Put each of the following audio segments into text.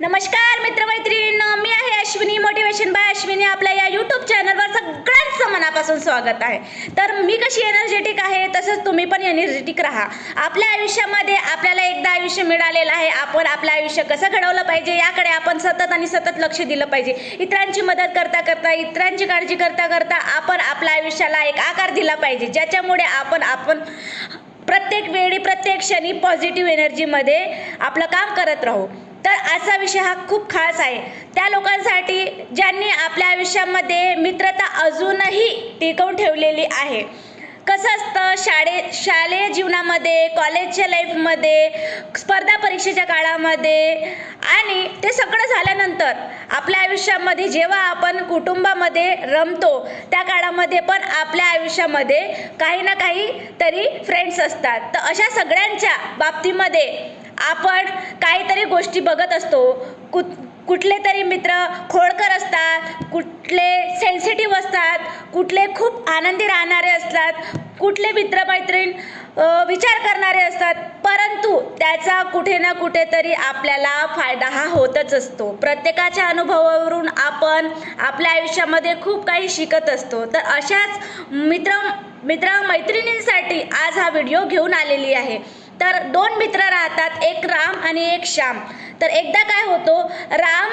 नमस्कार मित्रमैत्रिणींनो. मी आहे Ashwini motivation bye Ashwini. आपल्या या यूट्यूब चॅनलवर सगळ्यांचं मनापासून स्वागत आहे. तर मी कशी एनर्जेटिक आहे तसंच तुम्ही पण एनर्जेटिक राहा. आपल्या आयुष्यामध्ये आपल्याला एकदा आयुष्य मिळालेलं आहे. आपण आपलं आयुष्य कसं घडवलं पाहिजे याकडे आपण सतत आणि सतत लक्ष दिलं पाहिजे. इतरांची मदत करता करता इतरांची काळजी करता करता आपण आपल्या आयुष्याला एक आकार दिला पाहिजे. ज्याच्यामुळे आपण आपण प्रत्येक वेळी प्रत्येक क्षणी पॉझिटिव्ह एनर्जीमध्ये आपलं काम करत राहू. तर आजचा विषय हा खूप खास आहे. त्या लोकांसाठी ज्यांनी आपल्या आयुष्यामध्ये मित्रता अजूनही टिकवून ठेवलेली आहे. कसं असतं शाळे शालेय जीवनामध्ये कॉलेजच्या लाईफमध्ये स्पर्धा परीक्षेच्या काळामध्ये आणि ते सगळं झाल्यानंतर आपल्या आयुष्यामध्ये जेव्हा आपण कुटुंबामध्ये रमतो त्या काळामध्ये पण आपल्या आयुष्यामध्ये काही ना काही तरी फ्रेंड्स असतात. तर अशा सगळ्यांच्या बाबतीमध्ये आपण काहीतरी गोष्टी बघत असतो. कु कुठले तरी मित्र खोडकर असतात कुठले सेन्सिटिव्ह असतात कुठले खूप आनंदी राहणारे असतात कुठले मित्रमैत्रीण विचार करणारे असतात. परंतु त्याचा कुठे ना कुठेतरी आपल्याला फायदा हा होतच असतो. प्रत्येकाच्या अनुभवावरून आपण आपल्या आयुष्यामध्ये खूप काही शिकत असतो. तर अशाच मित्र मित्र मैत्रिणींसाठी आज हा व्हिडिओ घेऊन आलेली आहे. तर दोन मित्र राहतात एक राम आणि एक श्याम. तर एकदा काय होतो राम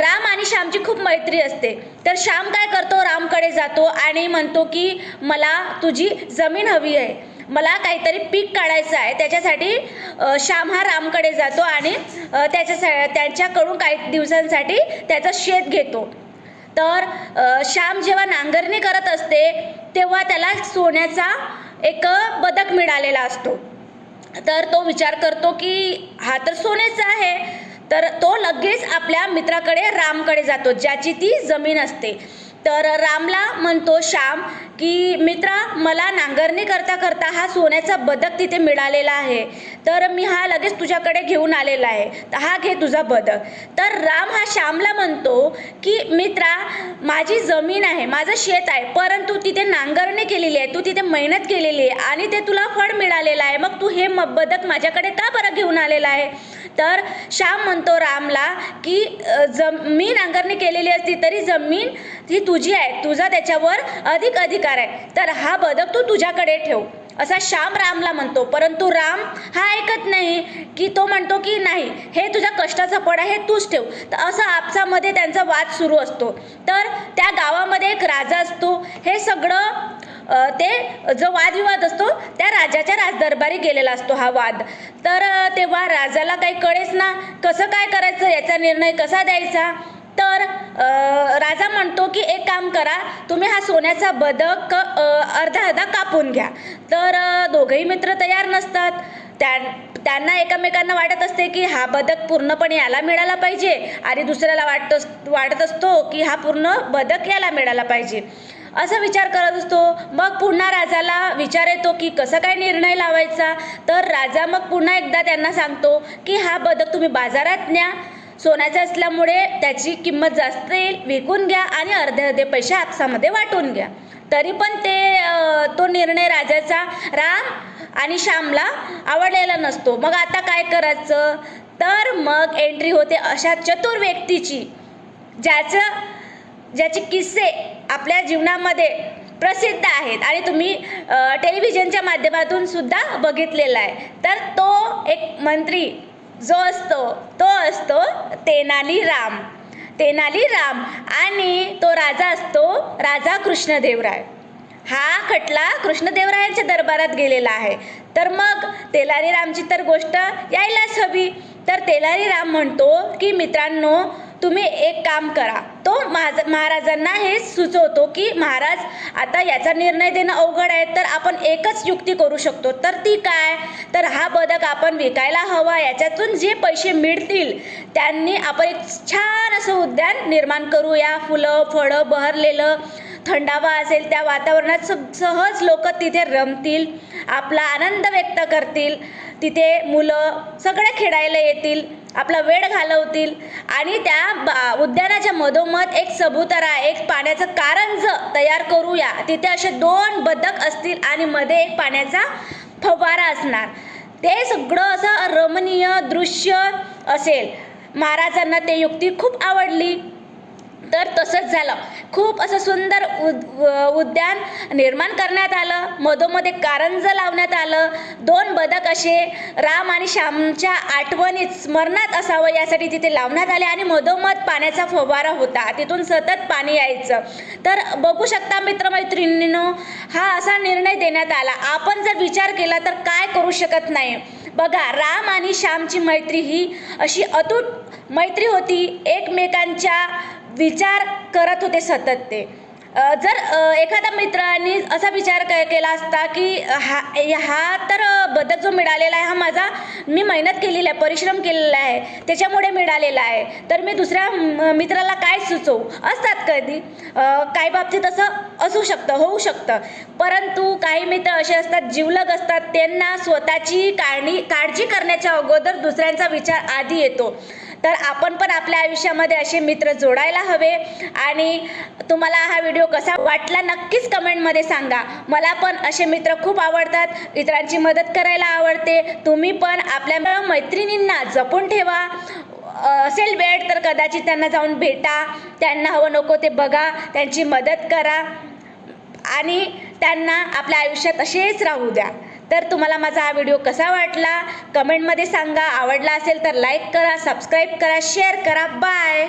राम आणि श्यामची खूप मैत्री असते. तर श्याम काय करतो रामकडे जातो आणि म्हणतो की मला तुझी जमीन हवी आहे. मला काहीतरी पीक काढायचं आहे. त्याच्यासाठी श्याम हा रामकडे जातो आणि त्याच्या त्यांच्याकडून काही दिवसांसाठी त्याचं शेत घेतो. तर श्याम जेव्हा नांगरणी करत असते तेव्हा त्याला सोन्याचा एक बदक मिळालेला असतो. तर तो विचार करतो की हा तर सोन्याचा आहे. तर तो लगेच आपल्या मित्राकडे रामकडे जातो ज्याची ती जमीन असते. तर रामला म्हणतो श्याम की मित्रा मला नांगरणी करता करता हा सोन्याचा बदक तिथे मिळालेला आहे. तर मी हा लगेच तुझ्याकडे घेऊन आलेला आहे. तर हा घे तुझा बदक. तर राम हा श्यामला म्हणतो की मित्रा माझी जमीन आहे माझं शेत आहे परंतु तिथे नांगरणी केलेली आहे तू तिथे मेहनत केलेली आहे आणि ते तुला फळ मिळालेलं आहे. मग तू हे म बदक माझ्याकडे का बरं घेऊन आलेला आहे? तर श्याम म्हणतो रामला की जमीन जम मी नांगरणी केलेली असती तरी जमीन ही तुझी आहे. तुझा त्याच्यावर अधिक अधिकार आहे. तर हा बदक तू तुझ्याकडे ठेव. असा श्याम रामला म्हणतो परंतु राम हा ऐकत नाही की तो म्हणतो की नाही हे तुझ्या कष्टाचं पड आहे हे तूच ठेव. तर असं आपसामध्ये त्यांचा वाद सुरू असतो. तर त्या गावामध्ये एक राजा असतो. हे सगळं ते जो वादविवाद असतो त्या राजाच्या राजदरबारी गेलेला असतो हा वाद. तर तेव्हा राजाला काही कळेच ना कसं काय करायचं याचा निर्णय कसा द्यायचा? तर राजा म्हणतो की एक काम करा तुम्ही हा सोन्याचा बदक अर्धा अर्धा कापून घ्या. तर दोघेही मित्र तयार नसतात. त्या त्यांना एकमेकांना वाटत असते की हा बदक पूर्णपणे याला मिळाला पाहिजे आणि दुसऱ्याला वाटत अस- वाटत असतो की हा पूर्ण बदक याला मिळाला पाहिजे. असा विचार करत असतो. मग पुन्हा राजाला विचार येतो की कसा काय निर्णय लावायचा? तर राजा मग पुन्हा एकदा त्यांना सांगतो की हा बदक तुम्ही बाजारात न्या. सोन्याचा असल्यामुळे त्याची किंमत जास्त येईल विकून घ्या आणि अर्धे अर्धे पैसे आपसामध्ये वाटून घ्या. तरी पण ते तो निर्णय राजाचा राम आणि श्यामला आवडलेला नसतो. मग आता काय करायचं? तर मग एंट्री होते अशा चतुर व्यक्तीची ज्याचं ज्याचे किस्से आपल्या जीवनामध्ये प्रसिद्ध आहेत. आणि तुम्ही टेलिव्हिजनच्या माध्यमातून सुद्धा बघितलेला आहे. तर तो एक मंत्री जो असतो तो असतो तेनाली राम. तेनाली राम आणि तो राजा असतो राजा कृष्णदेवराय. हा खटला कृष्णदेवरायांच्या दरबारात गेलेला आहे. तर मग तेलारी रामची तर गोष्ट यायलाच हवी. तर तेलारी राम म्हणतो की मित्रांनो तुम्ही एक काम करा. तो महाज महाराजांना हे सुचवतो की महाराज आता याचा निर्णय देणं अवघड आहे तर आपण एकच युक्ती करू शकतो. तर ती काय? तर हा बदक आपण विकायला हवा याच्यातून जे पैसे मिळतील त्यांनी आपण एक छान असं उद्यान निर्माण करूया. फुलं फळं बहरलेलं थंडावा असेल त्या वातावरणात सहज लोक तिथे रमतील आपला आनंद व्यक्त करतील. तिथे मुलं सगळे खेळायला येतील. आपला वेळ घालवतील. आणि त्या बा- उद्यानाच्या मधोमध एक सबुतरा एक पाण्याचं कारंज तयार करूया. तिथे असे दोन बदक असतील आणि मध्ये एक पाण्याचा फवारा असणार. ते सगळं असं रमणीय दृश्य असेल. महाराजांना ते युक्ती खूप आवडली. तर तसंच झालं. खूप असं सुंदर उद उद्यान निर्माण करण्यात आलं. मधोमध्ये कारंजं लावण्यात आलं. दोन बदक असे राम आणि श्यामच्या आठवणीत स्मरणात असावं यासाठी तिथे लावण्यात आले आणि मधोमध पाण्याचा फवारा होता. तिथून सतत पाणी यायचं. तर बघू शकता मित्रमैत्रिणींनो हा असा निर्णय देण्यात आला. आपण जर विचार केला तर काय करू शकत नाही. बघा राम आणि श्यामची मैत्री ही अशी अतूट मैत्री होती एकमेकांच्या विचार करत होते सतत ते. जर एखाद्या मित्राने असा विचार क केला असता की हा हा तर बदल जो मिळालेला आहे हा माझा मी मेहनत केलेली आहे परिश्रम केलेला आहे त्याच्यामुळे मिळालेला आहे. तर मी दुसऱ्या मित्राला काय सुचवू? असतात कधी. काही बाबतीत असं असू शकतं होऊ शकतं. परंतु काही मित्र असे असतात जिवलग असतात त्यांना स्वतःची काळणी काळजी करण्याच्या अगोदर दुसऱ्यांचा विचार आधी येतो. तर आपण पण आपल्या आयुष्यामध्ये असे मित्र जोडायला हवे. आणि तुम्हाला हा व्हिडिओ कसा वाटला नक्कीच कमेंटमध्ये सांगा. मला पण असे मित्र खूप आवडतात. इतरांची मदत करायला आवडते. तुम्ही पण आपल्या मैत्रिणींना जपून ठेवा. असेल वेळ तर कदाचित त्यांना जाऊन भेटा. त्यांना हवं नको ते बघा. त्यांची मदत करा. आणि त्यांना आपल्या आयुष्यात असेच राहू द्या. तर तुम्हाला माझा हा व्हिडिओ कसा वाटला? कमेंटमध्ये सांगा. आवडला असेल तर लाईक करा सबस्क्राईब करा शेअर करा. बाय